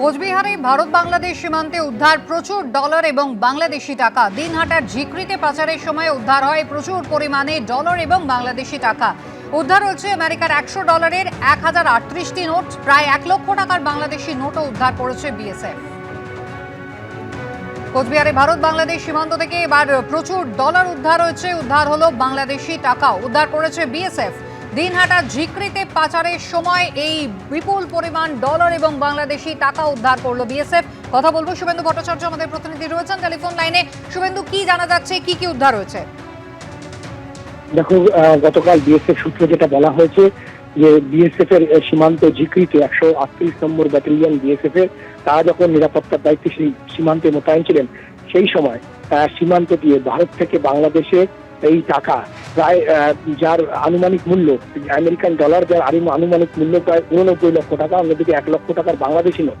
কোচবিহারে ভারত বাংলাদেশ সীমান্তে উদ্ধার প্রচুর ডলার এবং বাংলাদেশি টাকা। দিনহাটার ঝিকরিতে পাচারের সময় উদ্ধার হয় প্রচুর পরিমাণে ডলার এবং বাংলাদেশি টাকা। উদ্ধার হচ্ছে আমেরিকার একশো ডলারের এক হাজার আটত্রিশটি নোট। প্রায় এক লক্ষ টাকার বাংলাদেশি নোটও উদ্ধার করেছে বিএসএফ। কোচবিহারে ভারত বাংলাদেশ সীমান্ত থেকে এবার প্রচুর ডলার উদ্ধার হয়েছে। উদ্ধার হলো বাংলাদেশি টাকা। উদ্ধার করেছে বিএসএফ। দিনহাটা ঝিকরিতে পাচারের সময় এই বিপুল পরিমাণ ডলার এবং বাংলাদেশি টাকা উদ্ধার করল বিএসএফ। কথা বলব শুভেন্দু ভট্টাচার্য, আমাদের প্রতিনিধি রয়েছেন টেলিফোন লাইনে। শুভেন্দু, কি জানা যাচ্ছে? কি কি উদ্ধার হয়েছে? দেখো গতকাল বিএসএফ সূত্রে যেটা বলা হয়েছে যে বিএসএফ এর সীমান্ত ঝিকরিতে একশো আটত্রিশ নম্বর ব্যাটালিয়ন বিএসএফ এর তারা যখন নিরাপত্তার দায়িত্বে সেই সীমান্তে মোতায়েন ছিলেন, সেই সময় সীমান্ত দিয়ে ভারত থেকে বাংলাদেশে এই টাকা প্রায় যার আনুমানিক মূল্য, আমেরিকান ডলার যার আনুমানিক মূল্য প্রায় উননব্বই লক্ষ টাকা, অন্যদিকে এক লক্ষ টাকার বাংলাদেশি নোট।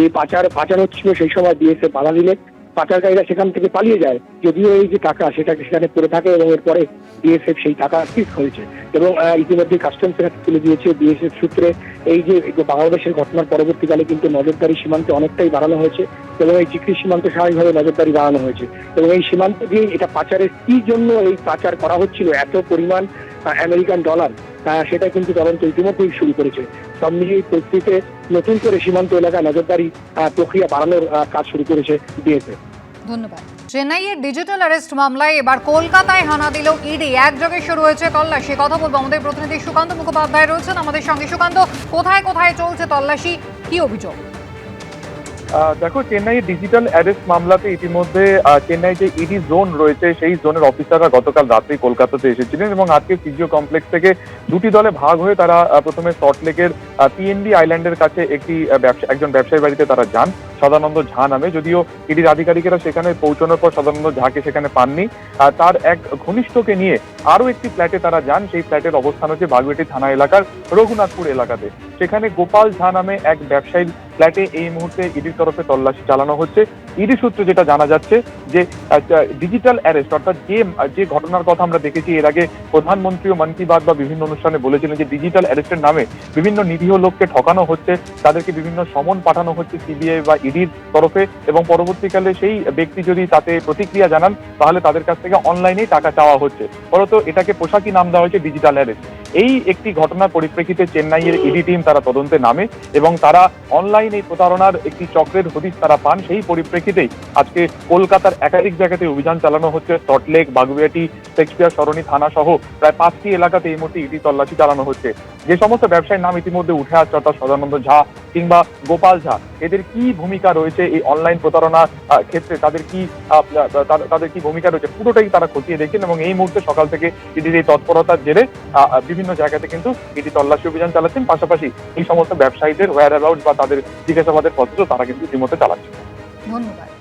এই পাচার পাচার হচ্ছিল সেই সময় বিএসএফ বাধা দিলে। পাচারকারীরা সেখান থেকে পালিয়ে যায়। যদিও এই যে টাকা সেটা সেখানে পড়ে থাকে এবং এরপরে বিএসএফ সেই টাকা সিজ হয়েছে। এবং ইতিমধ্যে কাস্টমসের হাতে তুলে দিয়েছে বিএসএফ সূত্রে। এই যে বাংলাদেশের ঘটনার পরবর্তীকালে কিন্তু নজরদারি সীমান্তে অনেকটাই বাড়ানো হয়েছে এবং এই চিকরি সীমান্তে স্বাভাবিকভাবে নজরদারি বাড়ানো হয়েছে। এবং এই সীমান্ত দিয়ে এটা পাচারের কি জন্য এই পাচার করা হচ্ছিল, এত পরিমাণ আমেরিকান ডলার সেটা কিন্তু তদন্ত ইতিমধ্যেই শুরু করেছে। সব মিলিয়ে পরিস্থিতিতে নতুন করে সীমান্ত এলাকায় নজরদারি প্রক্রিয়া বাড়ানোর কাজ শুরু করেছে বিএসএফ। ধন্যবাদ। চেন্নাইয়ের ডিজিটাল অ্যারেস্ট মামলায় এবার কলকাতায় হানা দিল ইডি। একযোগে শুরু হয়েছে তল্লাশি। কথা বলব আমাদের প্রতিনিধি সুকান্ত মুখোপাধ্যায় রয়েছেন আমাদের সঙ্গে। সুকান্ত, কোথায় কোথায় চলছে তল্লাশি? কি অভিযোগ? দেখো চেন্নাইয়ের ডিজিটাল অ্যারেস্ট মামলাতে ইতিমধ্যে চেন্নাই যে ইডি জোন রয়েছে, সেই জোনের অফিসাররা গতকাল রাত্রে কলকাতাতে এসেছিলেন এবং আজকে ফিজিও কমপ্লেক্স থেকে দুটি দলে ভাগ হয়ে তারা প্রথমে সল্টলেকের পিএনডি আইল্যান্ডের কাছে একটি ব্যবসা, একজন ব্যবসায়ী বাড়িতে তারা যান, সদানন্দ ঝা নামে। যদিও ইডির আধিকারিকেরা সেখানে পৌঁছানোর পর সদানন্দ ঝাকে সেখানে পাননি। তার এক ঘনিষ্ঠকে নিয়ে আরও একটি ফ্ল্যাটে তারা যান। সেই ফ্ল্যাটের অবস্থান হচ্ছে বাগুয়েটি থানা এলাকার রঘুনাথপুর এলাকাতে। সেখানে গোপাল ঝা নামে এক ব্যবসায়ীর ফ্ল্যাটে এই মুহূর্তে ইডির তরফে তল্লাশি চালানো হচ্ছে। ইডি সূত্রে যেটা জানা যাচ্ছে যে ডিজিটাল অ্যারেস্ট অর্থাৎ যে যে ঘটনার কথা আমরা দেখেছি, এর আগে প্রধানমন্ত্রীও মন কি বাত বা বিভিন্ন অনুষ্ঠানে বলেছিলেন যে ডিজিটাল অ্যারেস্টের নামে বিভিন্ন নিরীহ লোককে ঠকানো হচ্ছে, তাদেরকে বিভিন্ন সমন পাঠানো হচ্ছে সিবিআই বা ইডির তরফে এবং পরবর্তীকালে সেই ব্যক্তি যদি তাতে প্রতিক্রিয়া জানান, তাহলে তাদের কাছ থেকে অনলাইনেই টাকা চাওয়া হচ্ছে। ফলত এটাকে পোশাকি নাম দেওয়া হয়েছে ডিজিটাল অ্যারেস্ট এই একটি ঘটনার পরিপ্রেক্ষিতে চেন্নাইয়ের ইডি টিম তারা তদন্তে নামে এবং তারা অনলাইন এই প্রতারণার একটি চক্রের হদিশ তারা পান। সেই পরিপ্রেক্ষিতেই আজকে কলকাতার একাধিক জায়গাতে অভিযান চালানো হচ্ছে। সল্টলেক বাগুইয়াটি শেক্সপিয়ার সরণি থানা সহ প্রায় পাঁচটি এলাকাতে এই মুহূর্তে ইডি তল্লাশি চালানো হচ্ছে। যে সমস্ত ব্যবসায়ীর নাম ইতিমধ্যে উঠে আসছে, অর্থাৎ সদানন্দ ঝা কিংবা গোপাল ঝা, এদের কি ভূমিকা রয়েছে এই অনলাইন প্রতারণার ক্ষেত্রে? তাদের কি তাদের- কি ভূমিকা রয়েছে? পুরোটাই তারা খতিয়ে দেখছেন এবং এই মুহূর্তে সকাল থেকে ইডির এই তৎপরতার জেরে বিভিন্ন জায়গাতে কিন্তু ইডি তল্লাশি অভিযান চালাচ্ছেন। পাশাপাশি এই সমস্ত ব্যবসায়ীদের ওয়ার অ্যাবাউট বা তাদের জিজ্ঞাসাবাদের পদ্ধতি তারা কিন্তু ইতিমধ্যে চালাচ্ছে ধন্যবাদ।